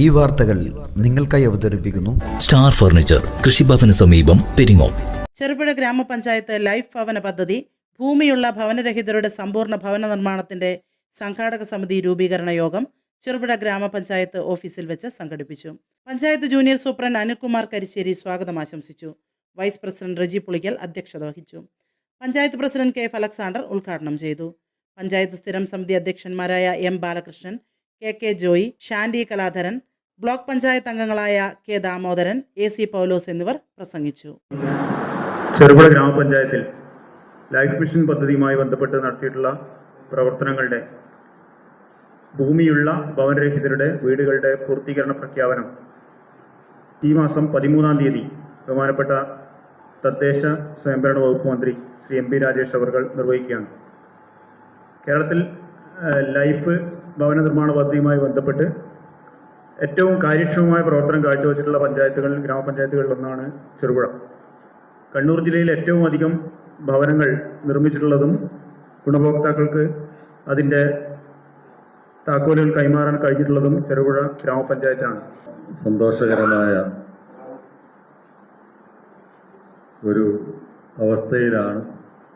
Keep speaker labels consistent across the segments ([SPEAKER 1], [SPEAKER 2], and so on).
[SPEAKER 1] ഈ വാർത്തകൾ നിങ്ങൾക്കായി അവതരിപ്പിക്കുന്നു
[SPEAKER 2] സ്റ്റാർ ഫർണിച്ചർ കൃഷിഭവന് സമീപം പെരിങ്ങോം.
[SPEAKER 3] ചെറുപുഴ ഗ്രാമപഞ്ചായത്ത് ലൈഫ് ഭവന പദ്ധതി ഭൂമിയുള്ള ഭവനരഹിതരുടെ സമ്പൂർണ ഭവന നിർമ്മാണത്തിന്റെ സംഘാടക സമിതി രൂപീകരണ യോഗം ചെറുപുഴ ഗ്രാമപഞ്ചായത്ത് ഓഫീസിൽ വെച്ച് സംഘടിപ്പിച്ചു. പഞ്ചായത്ത് ജൂനിയർ സൂപ്രണ്ട് അനുകുമാർ കരിശ്ശേരി സ്വാഗതം ആശംസിച്ചു. വൈസ് പ്രസിഡന്റ് റജി പുളിക്കൽ അധ്യക്ഷത വഹിച്ചു. Panchayat president K F Alexander ഉദ്ഘാടനം ചെയ്തു. പഞ്ചായത്ത് സ്ഥിരം സമിതി അധ്യക്ഷന്മാരായ M Balakrishnan K K Joy Shandy Kaladharan block panchayat അംഗങ്ങളായ K Damodaran A C Paulose എന്നിവർ പ്രസംഗിച്ചു.
[SPEAKER 4] ചെറുപുഴ ഗ്രാമപഞ്ചായത്തിൽ ലൈഫ് മിഷൻ പദ്ധതിയുമായി ബന്ധപ്പെട്ട് നടത്തിയിട്ടുള്ള പ്രവർത്തനങ്ങളുടെ ഭൂമിയുള്ള ഭവനരഹിതരുടെ വീടുകളുടെ പൂർത്തീകരണ പ്രഖ്യാപനം ഈ മാസം പതിമൂന്നാം തീയതി ബഹുമാനപ്പെട്ട തദ്ദേശ സ്വയംഭരണ വകുപ്പ് മന്ത്രി ശ്രീ എം പി രാജേഷ് അവർ നിർവഹിക്കുകയാണ്. കേരളത്തിൽ ലൈഫ് ഭവന നിർമ്മാണ പദ്ധതിയുമായി ബന്ധപ്പെട്ട് ഏറ്റവും കാര്യക്ഷമമായ പ്രവർത്തനം കാഴ്ചവെച്ചിട്ടുള്ള പഞ്ചായത്തുകളിൽ ഗ്രാമപഞ്ചായത്തുകളിൽ ഒന്നാണ് ചെറുപുഴ. കണ്ണൂർ ജില്ലയിൽ ഏറ്റവും അധികം ഭവനങ്ങൾ നിർമ്മിച്ചിട്ടുള്ളതും ഗുണഭോക്താക്കൾക്ക് അതിന്റെ താക്കോലുകൾ കൈമാറാൻ കഴിഞ്ഞിട്ടുള്ളതും ചെറുപുഴ ഗ്രാമപഞ്ചായത്താണ്
[SPEAKER 5] സന്തോഷകരമായ ഒരു അവസ്ഥയിലാണ്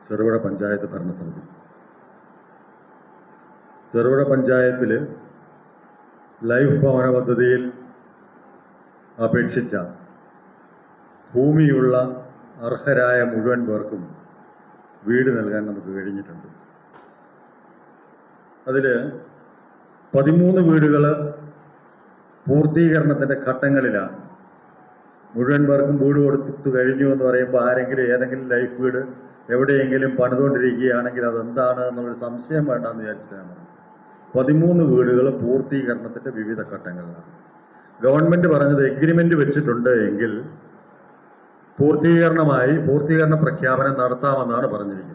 [SPEAKER 5] ചെറുപുഴ പഞ്ചായത്ത് ഭരണസമിതി. ചെറുപുഴ പഞ്ചായത്തിൽ ലൈഫ് ഭവന പദ്ധതിയിൽ അപേക്ഷിച്ച ഭൂമിയുള്ള അർഹരായ മുഴുവൻ പേർക്കും വീട് നൽകാൻ നമുക്ക് കഴിഞ്ഞിട്ടുണ്ട്. അതിൽ പതിമൂന്ന് വീടുകൾ പൂർത്തീകരണത്തിന്റെ ഘട്ടങ്ങളിലാണ് മുഴുവൻ പേർക്കും വീട് കൊടുത്തു കഴിഞ്ഞു എന്ന് പറയുമ്പോൾ ആരെങ്കിലും ഏതെങ്കിലും ലൈഫ് വീട് എവിടെയെങ്കിലും പണിതുകൊണ്ടിരിക്കുകയാണെങ്കിൽ അതെന്താണ് എന്നൊരു സംശയം വേണ്ടെന്ന് വിചാരിച്ചിട്ടാണ്. പതിമൂന്ന് വീടുകൾ പൂർത്തീകരണത്തിന്റെ വിവിധ ഘട്ടങ്ങളിലാണ്. ഗവൺമെന്റ് പറഞ്ഞത് എഗ്രിമെന്റ് വെച്ചിട്ടുണ്ട് എങ്കിൽ പൂർത്തീകരണമായി പൂർത്തീകരണ പ്രഖ്യാപനം നടത്താമെന്നാണ് പറഞ്ഞിരിക്കുന്നത്.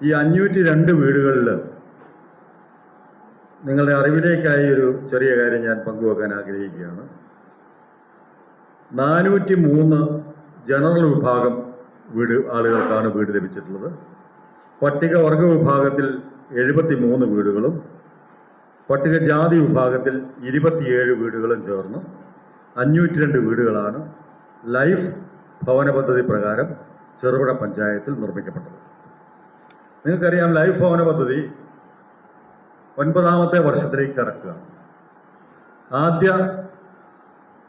[SPEAKER 5] ഈ അഞ്ഞൂറ്റി രണ്ട് വീടുകളിൽ നിങ്ങളുടെ അറിവിലേക്കായി ഒരു ചെറിയ കാര്യം ഞാൻ പങ്കുവെക്കാൻ ആഗ്രഹിക്കുകയാണ്. നാനൂറ്റി മൂന്ന് ജനറൽ വിഭാഗം വീട് ആളുകൾക്കാണ് വീട് ലഭിച്ചിട്ടുള്ളത്. പട്ടികവർഗ വിഭാഗത്തിൽ എഴുപത്തി മൂന്ന് വീടുകളും പട്ടികജാതി വിഭാഗത്തിൽ ഇരുപത്തിയേഴ് വീടുകളും ചേർന്ന്. അഞ്ഞൂറ്റി രണ്ട് വീടുകളാണ് ലൈഫ് ഭവന പദ്ധതി പ്രകാരം ചെറുപുഴ പഞ്ചായത്തിൽ നിർമ്മിക്കപ്പെട്ടത്. നിങ്ങൾക്കറിയാം ലൈഫ് ഭവന പദ്ധതി ഒൻപതാമത്തെ വർഷത്തിലേക്ക് കടക്കുക. ആദ്യ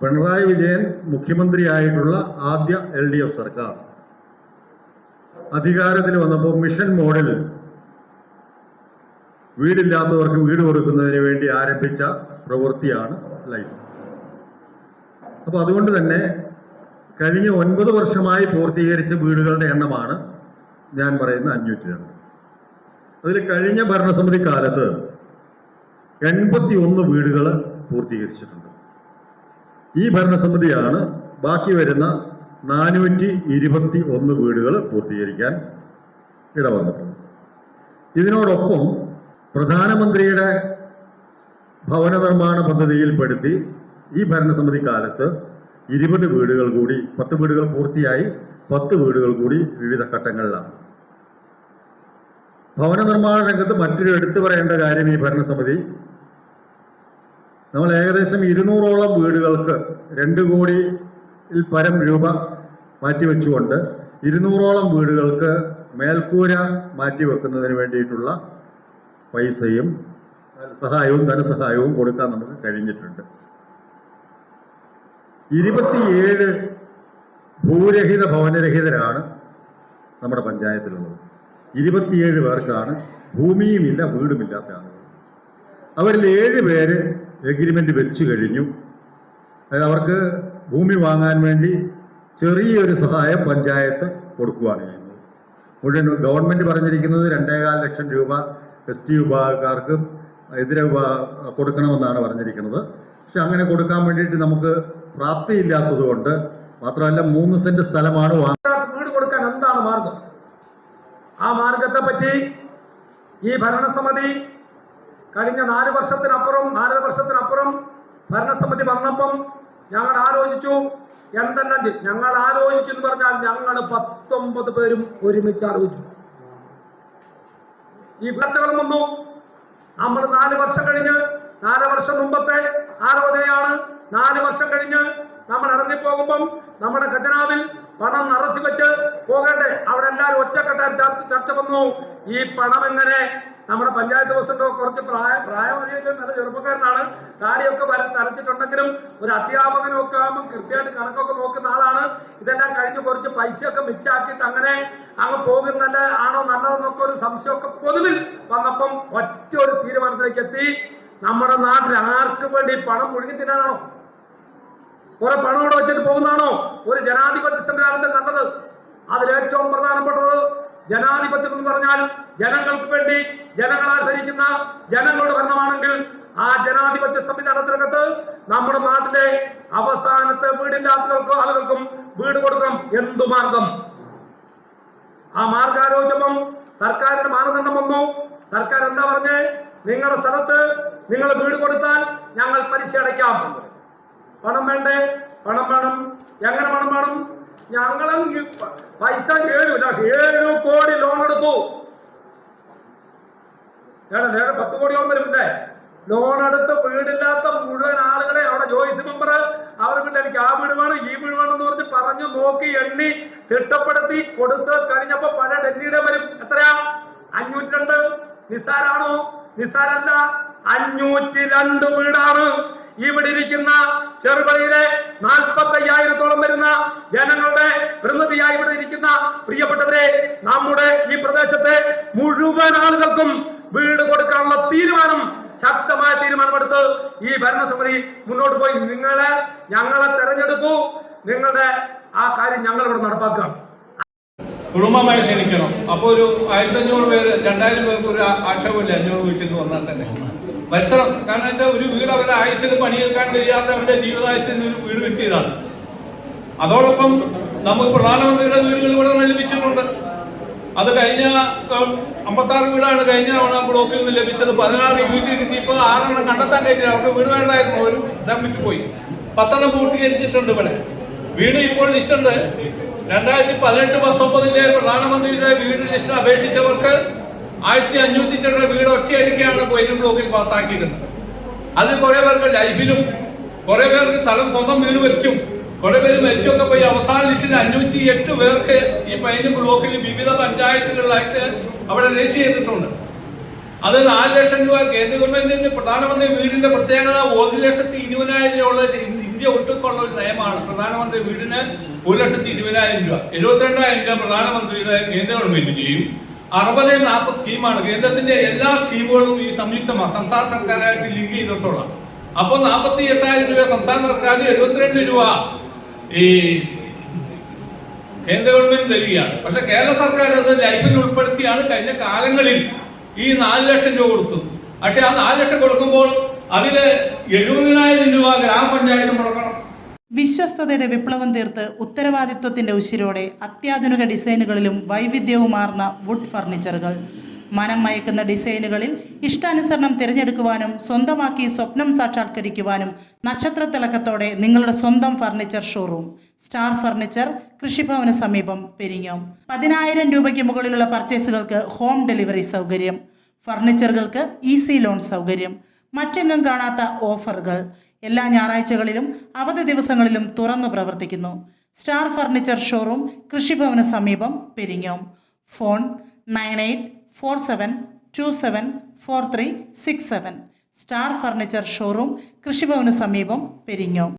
[SPEAKER 5] പിണറായി വിജയൻ മുഖ്യമന്ത്രിയായിട്ടുള്ള ആദ്യ എൽ ഡി എഫ് സർക്കാർ. അധികാരത്തിൽ വന്നപ്പോൾ മിഷൻ മോഡൽ വീടില്ലാത്തവർക്ക് വീട് കൊടുക്കുന്നതിന് വേണ്ടി ആരംഭിച്ച പ്രവൃത്തിയാണ് ലൈഫ്. അപ്പൊ അതുകൊണ്ട് തന്നെ കഴിഞ്ഞ ഒൻപത് വർഷമായി പൂർത്തീകരിച്ച വീടുകളുടെ എണ്ണമാണ് ഞാൻ പറയുന്ന അഞ്ഞൂറ്റി രണ്ട് അതിൽ കഴിഞ്ഞ ഭരണസമിതി കാലത്ത് എൺപത്തി ഒന്ന് വീടുകൾ പൂർത്തീകരിച്ചിട്ടുണ്ട്. ഈ ഭരണസമിതിയാണ് ബാക്കി വരുന്ന നാനൂറ്റി ഇരുപത്തി ഒന്ന് വീടുകൾ പൂർത്തീകരിക്കാൻ ഇടവന്നിട്ടുണ്ട് ഇതിനോടൊപ്പം പ്രധാനമന്ത്രിയുടെ ഭവന നിർമ്മാണ പദ്ധതിയിൽപ്പെടുത്തി ഈ ഭരണസമിതി കാലത്ത് ഇരുപത് വീടുകൾ കൂടി പത്ത് വീടുകൾ പൂർത്തിയായി പത്ത് വീടുകൾ കൂടി വിവിധ ഘട്ടങ്ങളിലാണ്. ഭവന നിർമ്മാണ രംഗത്ത് മറ്റൊരു എടുത്തു പറയേണ്ട കാര്യം ഈ ഭരണസമിതി നമ്മൾ ഏകദേശം ഇരുന്നൂറോളം വീടുകൾക്ക് രണ്ട് കോടിയിൽ പരം രൂപ മാറ്റിവെച്ചുകൊണ്ട് ഇരുന്നൂറോളം വീടുകൾക്ക് മേൽക്കൂര മാറ്റിവെക്കുന്നതിന് വേണ്ടിയിട്ടുള്ള പൈസയും സഹായവും ധനസഹായവും കൊടുക്കാൻ നമുക്ക് കഴിഞ്ഞിട്ടുണ്ട്. ഇരുപത്തിയേഴ് ഭൂരഹിത ഭവനരഹിതരാണ് നമ്മുടെ പഞ്ചായത്തിലുള്ളത്. ഇരുപത്തിയേഴ് പേർക്കാണ് ഭൂമിയുമില്ല വീടുമില്ലാത്ത ആളുകൾ അവരിൽ ഏഴ് പേര് എഗ്രിമെന്റ് വെച്ച് കഴിഞ്ഞു. അതായത് അവർക്ക് ഭൂമി വാങ്ങാൻ വേണ്ടി ചെറിയൊരു സഹായം പഞ്ചായത്ത് കൊടുക്കുകയാണ് ചെയ്യുന്നത്. മുഴുവൻ ഗവൺമെന്റ് പറഞ്ഞിരിക്കുന്നത് രണ്ടേകാൽ ലക്ഷം രൂപ എസ് ടി വിഭാഗക്കാർക്ക് എതിരെ കൊടുക്കണമെന്നാണ് പറഞ്ഞിരിക്കുന്നത്. പക്ഷെ അങ്ങനെ കൊടുക്കാൻ വേണ്ടിയിട്ട് നമുക്ക് പ്രാപ്തിയില്ലാത്തത് കൊണ്ട് മാത്രമല്ല മൂന്ന് സെന്റ് സ്ഥലമാണ്
[SPEAKER 6] വീട് കൊടുക്കാൻ എന്താണ് മാർഗം? ആ മാർഗത്തെ പറ്റി ഈ ഭരണസമിതി കഴിഞ്ഞ നാല് വർഷത്തിനപ്പുറം നാലര വർഷത്തിനപ്പുറം ഭരണസമിതി വന്നപ്പം ഞങ്ങൾ ആലോചിച്ചു എന്തെല്ലാം ഞങ്ങൾ ആലോചിച്ചു എന്ന് പറഞ്ഞാൽ ഞങ്ങൾ പത്തൊമ്പത് പേരും ഒരുമിച്ച് ആലോചിച്ചു. ഈ ചർച്ചകളും വന്നു നമ്മൾ നാല് വർഷം കഴിഞ്ഞ് നാല് വർഷം മുമ്പത്തെ ആലോചനയാണ് നാല് വർഷം കഴിഞ്ഞ് നമ്മൾ ഇറങ്ങിപ്പോകുമ്പം നമ്മുടെ ഖജനാവിൽ പണം നിറച്ചു വെച്ച് പോകട്ടെ. അവിടെ എല്ലാവരും ഒറ്റക്കെട്ടാൻ ചർച്ച ചർച്ച വന്നു. ഈ പണം എങ്ങനെ നമ്മുടെ പഞ്ചായത്ത് പ്രസിഡന്റ് കുറച്ച് പ്രായ പ്രായമധികം നല്ല ചെറുപ്പക്കാരനാണ്. താടിയൊക്കെ വര തരച്ചിട്ടുണ്ടെങ്കിലും ഒരു അധ്യാപകനൊക്കെ ആകുമ്പോൾ കൃത്യമായിട്ട് കണക്കൊക്കെ നോക്കുന്ന ആളാണ്. ഇതെല്ലാം കഴിഞ്ഞ് കുറച്ച് പൈസയൊക്കെ മിച്ചാക്കിയിട്ട് അങ്ങനെ അങ്ങ് പോകുന്നല്ല ആണോ നല്ലതെന്നൊക്കെ ഒരു സംശയമൊക്കെ പൊതുവിൽ വന്നപ്പം ഒറ്റ ഒരു തീരുമാനത്തിലേക്ക് എത്തി. നമ്മുടെ നാട്ടിൽ ആർക്ക് വേണ്ടി പണം മുഴുകി തിന്നാനാണോ? കുറെ പണം ഇവിടെ വെച്ചിട്ട് പോകുന്നതാണോ? ഒരു ജനാധിപത്യ സംവിധാനത്തിൽ നല്ലത്. അതിലേറ്റവും പ്രധാനപ്പെട്ടത് ജനാധിപത്യം എന്ന് പറഞ്ഞാൽ ജനങ്ങൾക്ക് വേണ്ടി ജനങ്ങളാൽ ഭരിക്കുന്ന ജനങ്ങളുടെ ഭരണമാണെങ്കിൽ ആ ജനാധിപത്യ സംവിധാനത്തിനകത്ത് നമ്മുടെ നാട്ടിലെ അവസാനത്തെ വീടില്ലാത്തവർക്കും ആളുകൾക്കും വീട് കൊടുക്കണം. എന്തു മാർഗം? ആ മാർഗാലോചനം സർക്കാരിന്റെ മാനദണ്ഡം വന്നു. സർക്കാർ എന്താ പറഞ്ഞേ? നിങ്ങളുടെ സ്ഥലത്ത് നിങ്ങൾ വീട് കൊടുത്താൽ ഞങ്ങൾ പലിശ അടയ്ക്കാം. പണം വേണ്ടേ? പണം വേണം. എങ്ങനെ പണം വേണം? ഞങ്ങളും പൈസ ഏഴു ലക്ഷം ഏഴു കോടി ലോൺ എടുത്തു. ഏഴ് പത്ത് കോടിയോളം വരുന്നുണ്ടേ ലോൺ എടുത്ത് വീടില്ലാത്ത മുഴുവൻ ആളുകളെ അവിടെ ജോയിസ് മെമ്പർ അവർക്ക് എനിക്ക് ആ വീട് വേണം ഈ വീട് വേണം എന്ന് പറഞ്ഞ് പറഞ്ഞു നോക്കി എണ്ണി തിട്ടപ്പെടുത്തി കൊടുത്ത് കഴിഞ്ഞപ്പോ പല ഡൽഹിയുടെ വരും. എത്രയാ? അഞ്ഞൂറ്റി രണ്ട് നിസ്സാരാണോ? നിസ്സാരല്ല. അഞ്ഞൂറ്റി രണ്ട് വീടാണ്. ഇവിടെ ഇരിക്കുന്ന ചെറുപടിയിലെ നാൽപ്പത്തി അയ്യായിരത്തോളം വരുന്ന ജനങ്ങളുടെ പ്രതിനിധിയായി ഇവിടെ ഇരിക്കുന്ന പ്രിയപ്പെട്ടവരെ നമ്മുടെ ഈ പ്രദേശത്തെ മുഴുവൻ ആളുകൾക്കും വീട് കൊടുക്കാനുള്ള തീരുമാനം ശക്തമായ തീരുമാനമെടുത്ത് ഈ ഭരണസമിതി മുന്നോട്ട് പോയി. നിങ്ങളെ ഞങ്ങളെ തെരഞ്ഞെടുക്കൂ നിങ്ങളുടെ ആ കാര്യം ഞങ്ങൾ ഇവിടെ നടപ്പാക്കുക
[SPEAKER 7] കുടുംബമായി ക്ഷണിക്കണം. അപ്പോൾ ഒരു ആയിരത്തി അഞ്ഞൂറ് പേര് രണ്ടായിരം പേർക്ക് ഒരു ആക്ഷേപമില്ല അഞ്ഞൂറ് വീട്ടിൽ നിന്ന് വന്നാൽ തന്നെ. വരുത്തണം. കാരണം വെച്ചാൽ ഒരു വീട് അവരുടെ ആയുസിന് പണിയെടുക്കാൻ കഴിയാത്ത അവരുടെ ജീവിതായുസിന് ഒരു വീട് കിട്ടിയതാണ്. അതോടൊപ്പം നമുക്ക് പ്രധാനമന്ത്രിയുടെ വീടുകൾ ഇവിടെ ലഭിച്ചിട്ടുണ്ട് അത് കഴിഞ്ഞ അമ്പത്തി ആറ് വീടാണ് കഴിഞ്ഞ തവണ ബ്ലോക്കിൽ നിന്ന് ലഭിച്ചത്. പതിനാറ് വീട്ടിൽ കിട്ടിയപ്പോൾ ആറെണ്ണം കണ്ടെത്താൻ കഴിഞ്ഞില്ല അവർക്ക് വീട് വേണ്ടായിരുന്നു. ഒരു ഇതാൻ പോയി. പത്തെണ്ണം പൂർത്തീകരിച്ചിട്ടുണ്ട് ഇവിടെ. വീട് ഇപ്പോൾ ലിസ്റ്റ് ഉണ്ട് രണ്ടായിരത്തി പതിനെട്ട് പത്തൊമ്പതിലെ പ്രധാനമന്ത്രിയുടെ വീട് ലിസ്റ്റ് അപേക്ഷിച്ചവർക്ക് ആയിരത്തി അഞ്ഞൂറ്റി ചില്ലറ വീട് ഒറ്റയടിക്കാണ് കൊയിലും ബ്ലോക്കിൽ പാസ്സാക്കിയിരുന്നത്. അതിൽ കുറെ പേർക്ക് ലൈഫിലും കുറെ പേർക്ക് സ്ഥലം സ്വന്തം വീട് വെച്ചും കുറെ പേര് മരിച്ചൊക്കെ പോയി. അവസാന ലിസ്റ്റിൽ അഞ്ഞൂറ്റി എട്ട് പേർക്ക് ഈ പൈനും ബ്ലോക്കിൽ വിവിധ പഞ്ചായത്തുകളിലായിട്ട് അവിടെ രജിസ്റ്റർ ചെയ്തിട്ടുണ്ട്. അത് നാല് ലക്ഷം രൂപ കേന്ദ്ര ഗവൺമെന്റിന്റെ പ്രധാനമന്ത്രി വീടിന്റെ പ്രത്യേകത ഒരു ലക്ഷത്തി ഇരുപതിനായിരം രൂപയുള്ള ഇന്ത്യ ഒട്ടുക്കുള്ള ഒരു നയമാണ്. പ്രധാനമന്ത്രി വീടിന് ഒരു ലക്ഷത്തി ഇരുപതിനായിരം രൂപ എഴുപത്തിരണ്ടായിരം രൂപ പ്രധാനമന്ത്രിയുടെ കേന്ദ്ര ഗവൺമെന്റിന്റെയും അറുപത് നാൽപ്പത് സ്കീമാണ്. കേന്ദ്രത്തിന്റെ എല്ലാ സ്കീമുകളും ഈ സംയുക്തമാണ് സംസ്ഥാന സർക്കാരായിട്ട് ലിങ്ക് ചെയ്തിട്ടുള്ള. അപ്പൊ നാൽപ്പത്തി എട്ടായിരം രൂപ സംസ്ഥാന സർക്കാരിന് എഴുപത്തിരണ്ട് രൂപ ഈ കേന്ദ്ര ഗവൺമെന്റ് തരികയാണ്. പക്ഷെ കേരള സർക്കാർ അത് ലൈഫിൽ ഉൾപ്പെടുത്തിയാണ് കഴിഞ്ഞ കാലങ്ങളിൽ ഈ നാല് ലക്ഷം രൂപ കൊടുത്തത്. പക്ഷെ ആ നാല് ലക്ഷം കൊടുക്കുമ്പോൾ അതിൽ എഴുപതിനായിരം രൂപ ഗ്രാമപഞ്ചായത്ത് മുടക്കണം
[SPEAKER 3] വിശ്വസ്തതയുടെ വിപ്ലവം തീർത്ത് ഉത്തരവാദിത്വത്തിന്റെ ഉശിരോടെ അത്യാധുനിക ഡിസൈനുകളിലും വൈവിധ്യവുമാർന്ന വുഡ് ഫർണിച്ചറുകൾ. മനം മയക്കുന്ന ഡിസൈനുകളിൽ ഇഷ്ടാനുസരണം തിരഞ്ഞെടുക്കുവാനും സ്വന്തമാക്കി സ്വപ്നം സാക്ഷാത്കരിക്കുവാനും നക്ഷത്രത്തിളക്കത്തോടെ നിങ്ങളുടെ സ്വന്തം ഫർണിച്ചർ ഷോറൂം. സ്റ്റാർ ഫർണിച്ചർ കൃഷിഭവന സമീപം പെരിഞ്ഞോം പതിനായിരം രൂപയ്ക്ക് മുകളിലുള്ള പർച്ചേസുകൾക്ക് ഹോം ഡെലിവറി സൗകര്യം. ഫർണിച്ചറുകൾക്ക് ഈസി ലോൺ സൗകര്യം. മറ്റെങ്ങും കാണാത്ത ഓഫറുകൾ എല്ലാ ഞായറാഴ്ചകളിലും അവധി ദിവസങ്ങളിലും തുറന്നു പ്രവർത്തിക്കുന്നു. സ്റ്റാർ ഫർണിച്ചർ ഷോറൂം കൃഷിഭവന് സമീപം Peringom. Phone nine eight four seven two seven four three six seven. Star furniture showroom കൃഷിഭവന് സമീപം പെരിങ്ങോം.